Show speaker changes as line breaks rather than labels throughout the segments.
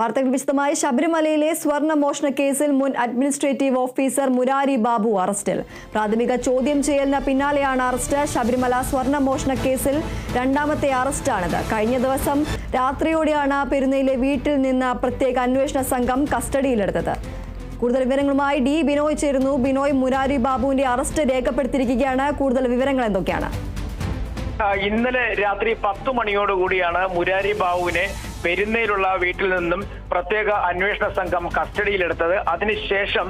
വാർത്തകൾ വിശദമായി. ശബരിമലയിലെ സ്വർണ മോഷണ കേസിൽ മുൻ അഡ്മിനിസ്ട്രേറ്റീവ് ഓഫീസർ മുരാരി ബാബു അറസ്റ്റിൽ. പ്രാഥമിക ചോദ്യം ചെയ്യലിന് പിന്നാലെയാണ് അറസ്റ്റ്. ശബരിമല സ്വർണ മോഷണ കേസിൽ രണ്ടാമത്തെ അറസ്റ്റാണിത്. കഴിഞ്ഞ ദിവസം രാത്രിയോടെയാണ് പെരുന്നയിലെ വീട്ടിൽ നിന്ന് പ്രത്യേക അന്വേഷണ സംഘം കസ്റ്റഡിയിലെടുത്തത്. കൂടുതൽ വിവരങ്ങളുമായി ഡി ബിനോയ് ചേരുന്നു. ബിനോയ് മുരാരി ബാബുവിന്റെ അറസ്റ്റ് രേഖപ്പെടുത്തിയിരിക്കുകയാണ്. കൂടുതൽ വിവരങ്ങൾ എന്തൊക്കെയാണ്?
ഇന്നലെ രാത്രി പത്തു മണിയോടുകൂടിയാണ് മുരാരി ബാബുവിനെ പെരുന്നയിലുള്ള വീട്ടിൽ നിന്നും പ്രത്യേക അന്വേഷണ സംഘം കസ്റ്റഡിയിലെടുത്തത്. അതിനുശേഷം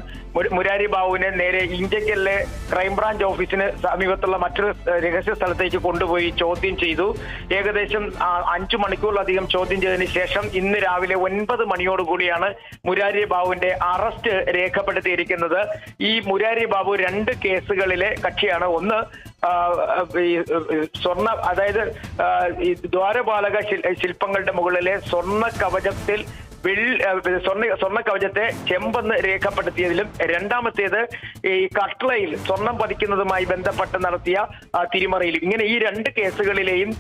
മുരാരി ബാബുവിനെ നേരെ ഇന്ത്യക്കലിലെ ക്രൈംബ്രാഞ്ച് ഓഫീസിന് സമീപത്തുള്ള മറ്റൊരു രഹസ്യ സ്ഥലത്തേക്ക് കൊണ്ടുപോയി ചോദ്യം ചെയ്തു. ഏകദേശം അഞ്ചു മണിക്കൂറിലധികം ചോദ്യം ചെയ്തതിന് ശേഷം ഇന്ന് രാവിലെ ഒൻപത് മണിയോടുകൂടിയാണ് മുരാരി ബാബുവിന്റെ അറസ്റ്റ് രേഖപ്പെടുത്തിയിരിക്കുന്നത്. ഈ മുരാരി ബാബു രണ്ട് കേസുകളിലെ കക്ഷിയാണ്. ഒന്ന് സ്വർണ അതായത് ഈ ദ്വാരപാലക ശില്പങ്ങളുടെ മുകളിലെ സ്വർണ കവചത്തിൽ സ്വർണ സ്വർണ കവചത്തെ ചെമ്പെന്ന് രേഖപ്പെടുത്തിയതിലും രണ്ടാമത്തേത് ഈ കട്ട്ളയിൽ സ്വർണം പതിക്കുന്നതുമായി ബന്ധപ്പെട്ട് നടത്തിയ തിരിമറിയിൽ ഇങ്ങനെ ഈ രണ്ട് കേസുകളിലെയും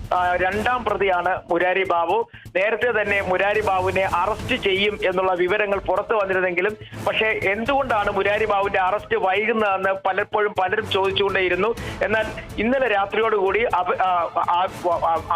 രണ്ടാം പ്രതിയാണ് മുരാരി ബാബു. നേരത്തെ തന്നെ മുരാരി ബാബുവിനെ അറസ്റ്റ് ചെയ്യും എന്നുള്ള വിവരങ്ങൾ പുറത്തു വന്നിരുന്നെങ്കിലും പക്ഷേ എന്തുകൊണ്ടാണ് മുരാരി ബാബുവിന്റെ അറസ്റ്റ് വൈകുന്നതെന്ന് പലപ്പോഴും പലരും ചോദിച്ചുകൊണ്ടേയിരുന്നു. എന്നാൽ ഇന്നലെ രാത്രിയോടുകൂടി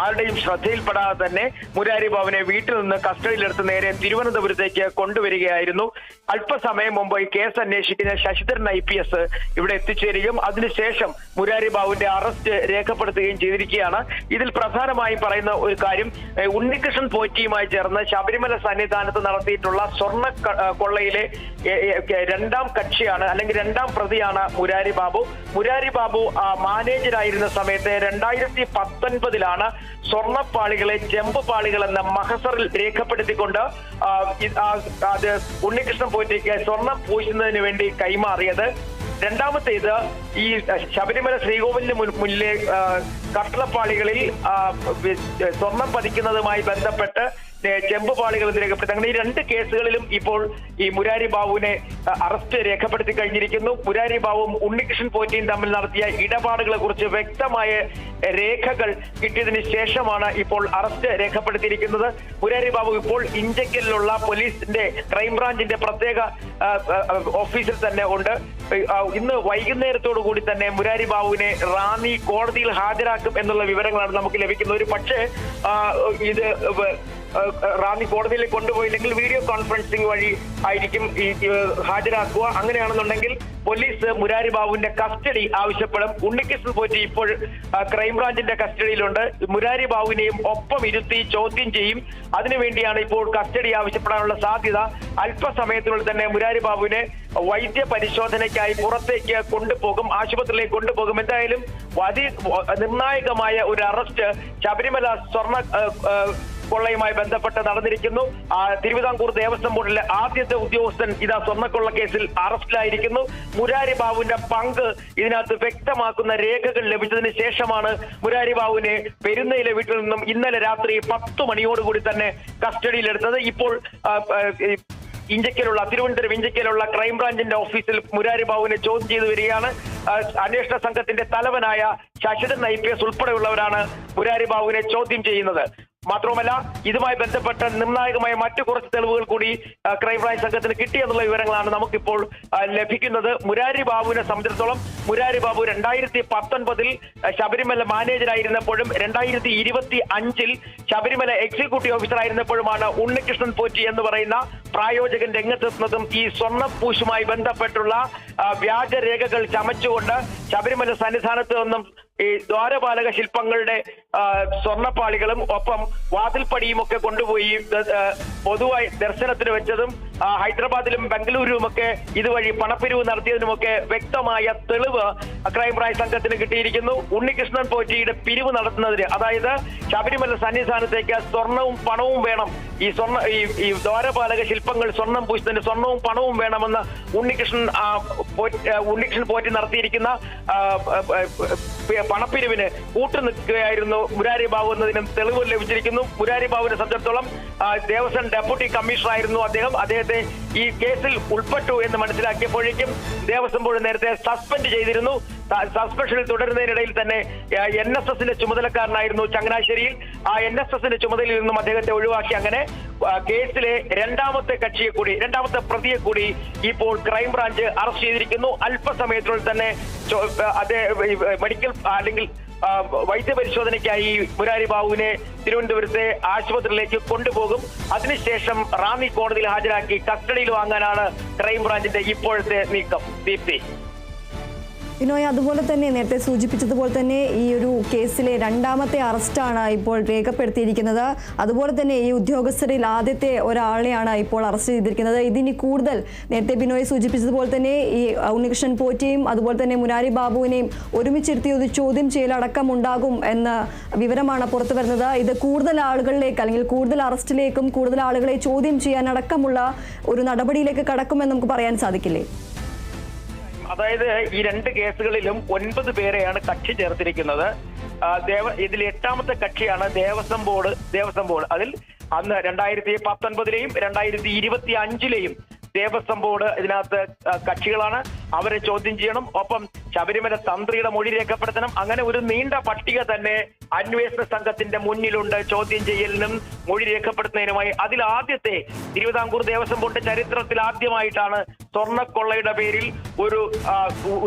ആരുടെയും ശ്രദ്ധയിൽപ്പെടാതെ തന്നെ മുരാരി ബാബുവിനെ വീട്ടിൽ നിന്ന് കസ്റ്റഡിയിലെടുത്ത് നേരെ തിരുവനന്തപുരത്തേക്ക് കൊണ്ടുവരികയായിരുന്നു. അല്പസമയം മുമ്പ് ഈ കേസ് അന്വേഷിക്കുന്ന ശശിധരൻ ഐ പി എസ് ഇവിടെ എത്തിച്ചേരുകയും അതിനുശേഷം മുരാരി ബാബുവിന്റെ അറസ്റ്റ് രേഖപ്പെടുത്തുകയും ചെയ്തിരിക്കുകയാണ്. ഇതിൽ പ്രധാനമായും പറയുന്ന ഒരു കാര്യം ഉണ്ണികൃഷ്ണൻ പോറ്റിയുമായി ചേർന്ന് ശബരിമല സന്നിധാനത്ത് നടത്തിയിട്ടുള്ള സ്വർണ കൊള്ളയിലെ രണ്ടാം കക്ഷിയാണ് അല്ലെങ്കിൽ രണ്ടാം പ്രതിയാണ് മുരാരി ബാബു. മുരാരി ബാബു മാനേജരായിരുന്ന സമയത്ത് രണ്ടായിരത്തി പത്തൊൻപതിലാണ് സ്വർണപ്പാളികളെ ചെമ്പ് പാളികൾ എന്ന മഹസറിൽ രേഖപ്പെടുത്തിക്കൊണ്ട് അത് ഉണ്ണികൃഷ്ണൻ പോയിട്ടേക്ക് സ്വർണം പൂശുന്നതിന് വേണ്ടി കൈമാറിയത്. രണ്ടാമത്തേത് ഈ ശബരിമല ശ്രീകോവിലിന് മുന്നിലെ കട്ടളപ്പാളികളിൽ സ്വർണം പതിക്കുന്നതുമായി ബന്ധപ്പെട്ട് ചെമ്പ് പാളികൾ എന്ന് രേഖപ്പെടുത്തി. അങ്ങനെ ഈ രണ്ട് കേസുകളിലും ഇപ്പോൾ ഈ മുരാരി ബാബുവിനെ അറസ്റ്റ് രേഖപ്പെടുത്തി കഴിഞ്ഞിരിക്കുന്നു. മുരാരി ബാബുവും ഉണ്ണികൃഷ്ണൻ പോറ്റിയും തമ്മിൽ നടത്തിയ ഇടപാടുകളെ കുറിച്ച് വ്യക്തമായ രേഖകൾ കിട്ടിയതിന് ശേഷമാണ് ഇപ്പോൾ അറസ്റ്റ് രേഖപ്പെടുത്തിയിരിക്കുന്നത്. മുരാരി ബാബു ഇപ്പോൾ ഇഞ്ചക്കലിലുള്ള പോലീസിന്റെ ക്രൈംബ്രാഞ്ചിന്റെ പ്രത്യേക ഓഫീസിൽ തന്നെ ഉണ്ട്. ഇന്ന് വൈകുന്നേരത്തോടു കൂടി തന്നെ മുരാരി ബാബുവിനെ റാന്നി കോടതിയിൽ ഹാജരാക്കും എന്നുള്ള വിവരങ്ങളാണ് നമുക്ക് ലഭിക്കുന്നത്. ഒരു പക്ഷേ ഇത് റാന്നി കോടതിയിൽ കൊണ്ടുപോയില്ലെങ്കിൽ വീഡിയോ കോൺഫറൻസിംഗ് വഴി ആയിരിക്കും ഈ ഹാജരാക്കുക. അങ്ങനെയാണെന്നുണ്ടെങ്കിൽ പോലീസ് മുരാരി ബാബുവിന്റെ കസ്റ്റഡി ആവശ്യപ്പെടും. ഉണ്ണികൃഷ്ണൻ പോറ്റി ഇപ്പോൾ ക്രൈംബ്രാഞ്ചിന്റെ കസ്റ്റഡിയിലുണ്ട്. മുരാരി ബാബുവിനെയും ഒപ്പം ഇരുത്തി ചോദ്യം ചെയ്യും. അതിനുവേണ്ടിയാണ് ഇപ്പോൾ കസ്റ്റഡി ആവശ്യപ്പെടാനുള്ള സാധ്യത. അല്പസമയത്തിനുള്ളിൽ തന്നെ മുരാരി ബാബുവിനെ വൈദ്യ പരിശോധനയ്ക്കായി പുറത്തേക്ക് കൊണ്ടുപോകും ആശുപത്രിയിലേക്ക് കൊണ്ടുപോകും. എന്തായാലും അതി നിർണായകമായ ഒരു അറസ്റ്റ് ശബരിമല സ്വർണ കൊള്ളയുമായി ബന്ധപ്പെട്ട് നടന്നിരിക്കുന്നു. തിരുവിതാംകൂർ ദേവസ്വം ബോർഡിലെ ആദ്യത്തെ ഉദ്യോഗസ്ഥൻ ഇതാ സ്വർണക്കൊള്ള കേസിൽ അറസ്റ്റിലായിരിക്കുന്നു. മുരാരി ബാബുവിന്റെ പങ്ക് ഇതിനകത്ത് വ്യക്തമാക്കുന്ന രേഖകൾ ലഭിച്ചതിന് ശേഷമാണ് മുരാരി ബാബുവിനെ പെരുന്നയിലെ വീട്ടിൽ നിന്നും ഇന്നലെ രാത്രി പത്ത് മണിയോടുകൂടി തന്നെ കസ്റ്റഡിയിലെടുത്തത്. ഇപ്പോൾ ഇഞ്ചക്കലുള്ള തിരുവനന്തപുരം ഇഞ്ചക്കലുള്ള ക്രൈംബ്രാഞ്ചിന്റെ ഓഫീസിൽ മുരാരി ബാബുവിനെ ചോദ്യം ചെയ്തു വരികയാണ്. അന്വേഷണ സംഘത്തിന്റെ തലവനായ ശശിധരൻ ഐ പി എസ് ഉൾപ്പെടെയുള്ളവരാണ് മുരാരി ബാബുവിനെ ചോദ്യം ചെയ്യുന്നത്. മാത്രവുമല്ല ഇതുമായി ബന്ധപ്പെട്ട നിർണായകമായ മറ്റു കുറച്ച് തെളിവുകൾ കൂടി ക്രൈംബ്രാഞ്ച് സംഘത്തിന് കിട്ടിയെന്നുള്ള വിവരങ്ങളാണ് നമുക്കിപ്പോൾ ലഭിക്കുന്നത്. മുരാരി ബാബുവിനെ സംബന്ധിച്ചിടത്തോളം മുരാരി ബാബു രണ്ടായിരത്തി പത്തൊൻപതിൽ ശബരിമല മാനേജരായിരുന്നപ്പോഴും രണ്ടായിരത്തി ഇരുപത്തി അഞ്ചിൽ ശബരിമല എക്സിക്യൂട്ടീവ് ഓഫീസർ ആയിരുന്നപ്പോഴുമാണ് ഉണ്ണികൃഷ്ണൻ പോറ്റി എന്ന് പറയുന്ന പ്രായോജകൻ രംഗത്തെത്തുന്നതും ഈ സ്വർണപ്പൂശുമായി ബന്ധപ്പെട്ടുള്ള വ്യാജ വ്യാജരേഖകൾ ചമച്ചുകൊണ്ട് ശബരിമല സന്നിധാനത്ത് നിന്നും ഈ ദ്വാരപാലക ശില്പങ്ങളുടെ സ്വർണപ്പാളികളും ഒപ്പം വാതിൽപ്പടിയും ഒക്കെ കൊണ്ടുപോയി പൊതുവായി ദർശനത്തിന് വെച്ചതും ഹൈദരാബാദിലും ബംഗളൂരുവുമൊക്കെ ഇതുവഴി പണപ്പിരിവ് നടത്തിയതിനുമൊക്കെ വ്യക്തമായ തെളിവ് ക്രൈംബ്രാഞ്ച് സംഘത്തിന് കിട്ടിയിരിക്കുന്നു. ഉണ്ണികൃഷ്ണൻ പോറ്റിയുടെ പിരിവ് നടത്തുന്നതിന് അതായത് ശബരിമല സന്നിധാനത്തേക്ക് സ്വർണവും പണവും വേണം. ഈ സ്വർണ ഈ ദ്വാരപാലക ശില്പങ്ങൾ സ്വർണം പൂശുന്നതിന് സ്വർണവും പണവും വേണമെന്ന് ഉണ്ണികൃഷ്ണൻ ഉണ്ണികൃഷ്ണൻ പോറ്റി നടത്തിയിരിക്കുന്ന പണപ്പിരിവിന് കൂട്ടുനിൽക്കുകയായിരുന്നു മുരാരി ബാബു എന്നതിനും തെളിവ് ലഭിച്ചിരിക്കുന്നു. മുരാരി ബാബുവിനെ സംബന്ധിച്ചിടത്തോളം ദേവസ്വം ഡെപ്യൂട്ടി കമ്മീഷണർ ആയിരുന്നു അദ്ദേഹം. അദ്ദേഹത്തെ ഈ കേസിൽ ഉൾപ്പെട്ടു എന്ന് മനസ്സിലാക്കിയപ്പോഴേക്കും ദേവസ്വം ബോർഡ് നേരത്തെ സസ്പെൻഡ് ചെയ്തിരുന്നു. സസ്പെൻഷനിൽ തുടരുന്നതിനിടയിൽ തന്നെ എൻ എസ് എസിന്റെ ചുമതലക്കാരനായിരുന്നു ചങ്ങനാശ്ശേരിയിൽ. ആ എൻ എസ് എസിന്റെ ചുമതലയിൽ നിന്നും അദ്ദേഹത്തെ ഒഴിവാക്കി. അങ്ങനെ കേസിലെ രണ്ടാമത്തെ കക്ഷിയെ കൂടി രണ്ടാമത്തെ പ്രതിയെ കൂടി ഇപ്പോൾ ക്രൈംബ്രാഞ്ച് അറസ്റ്റ് ചെയ്തിരിക്കുന്നു. അല്പസമയത്തിനുള്ളിൽ തന്നെ മെഡിക്കൽ അല്ലെങ്കിൽ വൈദ്യപരിശോധനയ്ക്കായി മുരാരി ബാബുവിനെ തിരുവനന്തപുരത്തെ ആശുപത്രിയിലേക്ക് കൊണ്ടുപോകും. അതിനുശേഷം റാന്നി കോടതിയിൽ ഹാജരാക്കി കസ്റ്റഡിയിൽ വാങ്ങാനാണ് ക്രൈംബ്രാഞ്ചിന്റെ ഇപ്പോഴത്തെ നീക്കം. ദീപ്തി
ബിനോയ് അതുപോലെ തന്നെ നേരത്തെ സൂചിപ്പിച്ചതുപോലെ തന്നെ ഈ ഒരു കേസിലെ രണ്ടാമത്തെ അറസ്റ്റാണ് ഇപ്പോൾ രേഖപ്പെടുത്തിയിരിക്കുന്നത്. അതുപോലെ തന്നെ ഈ ഉദ്യോഗസ്ഥരിൽ ആദ്യത്തെ ഒരാളെയാണ് ഇപ്പോൾ അറസ്റ്റ് ചെയ്തിരിക്കുന്നത്. ഇതിനി കൂടുതൽ നേരത്തെ ബിനോയ് സൂചിപ്പിച്ചതുപോലെ തന്നെ ഈ ഉണ്ണികൃഷ്ണൻ പോറ്റിയും അതുപോലെ തന്നെ മുനാരി ബാബുവിനെയും ഒരുമിച്ചിരുത്തി ഒരു ചോദ്യം ചെയ്യലടക്കം ഉണ്ടാകും എന്ന വിവരമാണ് പുറത്തു വരുന്നത്. ഇത് കൂടുതൽ ആളുകളിലേക്ക് അല്ലെങ്കിൽ കൂടുതൽ അറസ്റ്റിലേക്കും കൂടുതൽ ആളുകളെ ചോദ്യം ചെയ്യാനടക്കമുള്ള ഒരു നടപടിയിലേക്ക് കടക്കുമെന്ന് നമുക്ക് പറയാൻ സാധിക്കില്ലേ?
അതായത് ഈ രണ്ട് കേസുകളിലും ഒൻപത് പേരെയാണ് കക്ഷി ചേർത്തിരിക്കുന്നത്. ദേവ ഇതിൽ എട്ടാമത്തെ കക്ഷിയാണ് ദേവസ്വം ബോർഡ് ദേവസ്വം ബോർഡ്. അതിൽ അന്ന് രണ്ടായിരത്തി പത്തൊൻപതിലെയും രണ്ടായിരത്തി ഇരുപത്തി അഞ്ചിലെയും ദേവസ്വം ബോർഡ് ഇതിനകത്ത് കക്ഷികളാണ്. അവരെ ചോദ്യം ചെയ്യണം. ഒപ്പം ശബരിമല തന്ത്രിയുടെ മൊഴി രേഖപ്പെടുത്തണം. അങ്ങനെ ഒരു നീണ്ട പട്ടിക തന്നെ അന്വേഷണ സംഘത്തിന്റെ മുന്നിലുണ്ട്. ചോദ്യം ചെയ്യലിനും മൊഴി രേഖപ്പെടുത്തുന്നതിനുമായി. അതിൽ ആദ്യത്തെ തിരുവിതാംകൂർ ദേവസ്വം ബോർഡ് ചരിത്രത്തിൽ ആദ്യമായിട്ടാണ് സ്വർണക്കൊള്ളയുടെ പേരിൽ ഒരു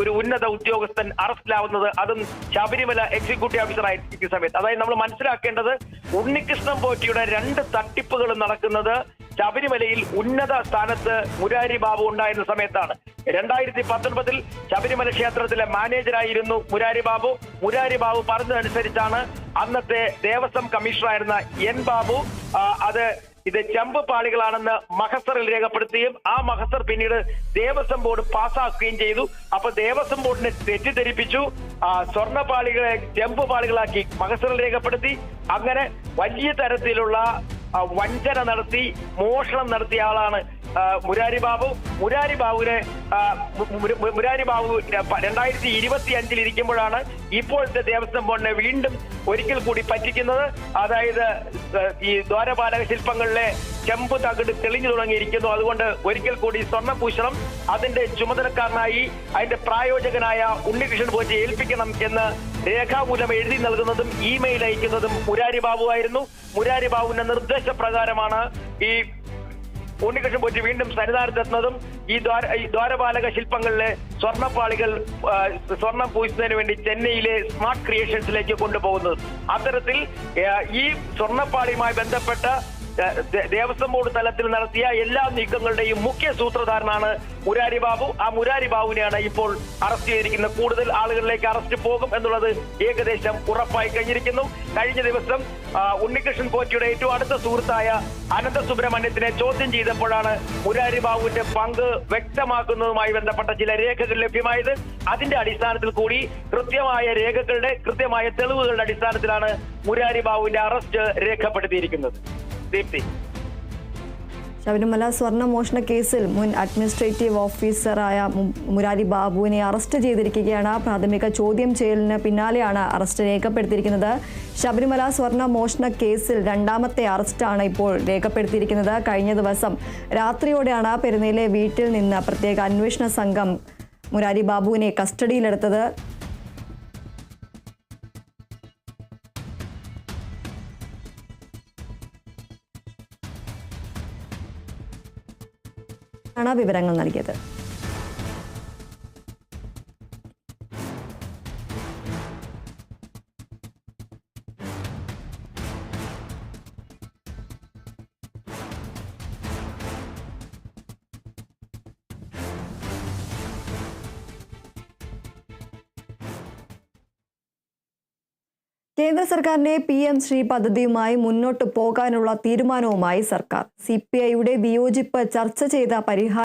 ഒരു ഉന്നത ഉദ്യോഗസ്ഥൻ അറസ്റ്റിലാവുന്നത്. അതും ശബരിമല എക്സിക്യൂട്ടീവ് ഓഫീസർ ആയിരിക്കുന്ന സമയത്ത്. അതായത് നമ്മൾ മനസ്സിലാക്കേണ്ടത് ഉണ്ണികൃഷ്ണൻ പോറ്റിയുടെ രണ്ട് തട്ടിപ്പുകളും നടക്കുന്നത് ശബരിമലയിൽ ഉന്നത സ്ഥാനത്ത് മുരാരി ബാബു ഉണ്ടായിരുന്ന സമയത്താണ്. രണ്ടായിരത്തി പത്തൊൻപതിൽ ശബരിമല ക്ഷേത്രത്തിലെ മാനേജറായിരുന്നു മുരാരി ബാബു. മുരാരി ബാബു പറഞ്ഞതനുസരിച്ചാണ് അന്നത്തെ ദേവസ്വം കമ്മീഷണറായിരുന്ന എൻ ബാബു. അത് ഇത് ചെമ്പ് പാളികളാണെന്ന് മഹസറിൽ രേഖപ്പെടുത്തുകയും ആ മഹസർ പിന്നീട് ദേവസ്വം ബോർഡ് പാസ്സാക്കുകയും ചെയ്തു. അപ്പൊ ദേവസ്വം ബോർഡിനെ തെറ്റിദ്ധരിപ്പിച്ചു. സ്വർണ പാളികളെ ചെമ്പ് പാളികളാക്കി മഹസറിൽ രേഖപ്പെടുത്തി. അങ്ങനെ വലിയ തരത്തിലുള്ള വഞ്ചന നടത്തി മോഷണം നടത്തിയ ആളാണ് മുരാരി ബാബു. മുരാരി ബാബുവിനെ മുരാരി ബാബു രണ്ടായിരത്തി ഇരുപത്തി അഞ്ചിൽ ഇരിക്കുമ്പോഴാണ് ഇപ്പോഴത്തെ ദേവസ്വം ബോർഡിനെ വീണ്ടും ഒരിക്കൽ കൂടി പറ്റിക്കുന്നത്. അതായത് ഈ ദ്വാരപാലക ശില്പങ്ങളിലെ ചെമ്പ് തകിട് തെളിഞ്ഞു തുടങ്ങിയിരിക്കുന്നു. അതുകൊണ്ട് ഒരിക്കൽ കൂടി സ്വർണഭൂഷണം അതിന്റെ ചുമതലക്കാരനായി അതിന്റെ പ്രായോജകനായ ഉണ്ണികൃഷ്ണൻ പോറ്റി ഏൽപ്പിക്കണം എന്ന് രേഖാമൂലം എഴുതി നൽകുന്നതും ഇമെയിൽ അയക്കുന്നതും മുരാരി ബാബു ആയിരുന്നു. മുരാരി ബാബുവിന്റെ നിർദ്ദേശപ്രകാരമാണ് ഈ ഉണ്ണികൃഷ്ണൻ പോറ്റി വീണ്ടും സന്നിധാനത്തെത്തുന്നതും ഈ ദ്വാര ഈ ദ്വാരപാലക ശില്പങ്ങളിലെ സ്വർണപ്പാളികൾ സ്വർണം പൂശുന്നതിന് വേണ്ടി ചെന്നൈയിലെ സ്മാർട്ട് ക്രിയേഷൻസിലേക്ക് കൊണ്ടുപോകുന്നത്. അത്തരത്തിൽ ഈ സ്വർണപ്പാളിയുമായി ബന്ധപ്പെട്ട ദേവസ്വം ബോർഡ് തലത്തിൽ നടത്തിയ എല്ലാ നീക്കങ്ങളുടെയും മുഖ്യ സൂത്രധാരനാണ് മുരാരി ബാബു ആ മുരാരി ബാബുവിനെയാണ് ഇപ്പോൾ അറസ്റ്റ് ചെയ്തിരിക്കുന്നത്. കൂടുതൽ ആളുകളിലേക്ക് അറസ്റ്റ് പോകും എന്നുള്ളത് ഏകദേശം ഉറപ്പായി കഴിഞ്ഞിരിക്കുന്നു. കഴിഞ്ഞ ദിവസം ഉണ്ണികൃഷ്ണൻ പോറ്റിയുടെ ഏറ്റവും അടുത്ത സുഹൃത്തായ അനന്ത സുബ്രഹ്മണ്യത്തിനെ ചോദ്യം ചെയ്തപ്പോഴാണ് മുരാരി ബാബുവിന്റെ പങ്ക് വ്യക്തമാക്കുന്നതുമായി ബന്ധപ്പെട്ട ചില രേഖകൾ ലഭ്യമായത്. അതിന്റെ അടിസ്ഥാനത്തിൽ കൂടി കൃത്യമായ രേഖകളുടെ കൃത്യമായ തെളിവുകളുടെ അടിസ്ഥാനത്തിലാണ് മുരാരി ബാബുവിന്റെ അറസ്റ്റ് രേഖപ്പെടുത്തിയിരിക്കുന്നത്. ദീപ്തി.
ശബരിമല സ്വർണ മോഷണ കേസിൽ മുൻ അഡ്മിനിസ്ട്രേറ്റീവ് ഓഫീസറായ മുരാരി ബാബുവിനെ അറസ്റ്റ് ചെയ്തിരിക്കുകയാണ്. പ്രാഥമിക ചോദ്യം ചെയ്യലിന് പിന്നാലെയാണ് അറസ്റ്റ് രേഖപ്പെടുത്തിയിരിക്കുന്നത്. ശബരിമല സ്വർണ മോഷണ കേസിൽ രണ്ടാമത്തെ അറസ്റ്റാണ് ഇപ്പോൾ രേഖപ്പെടുത്തിയിരിക്കുന്നത്. കഴിഞ്ഞ ദിവസം രാത്രിയോടെയാണ് പെരുന്നയിലെ വീട്ടിൽ നിന്ന് പ്രത്യേക അന്വേഷണ സംഘം മുരാരി ബാബുവിനെ കസ്റ്റഡിയിലെടുത്തത്. ആണ് വിവരങ്ങൾ നൽകിയത്. കേന്ദ്ര സർക്കാരിന്റെ പി എം ശ്രീ പദ്ധതിയുമായി മുന്നോട്ട് പോകാനുള്ള തീരുമാനവുമായി സർക്കാർ. സി പി ഐയുടെ വിയോജിപ്പ് ചർച്ച ചെയ്ത പരിഹാര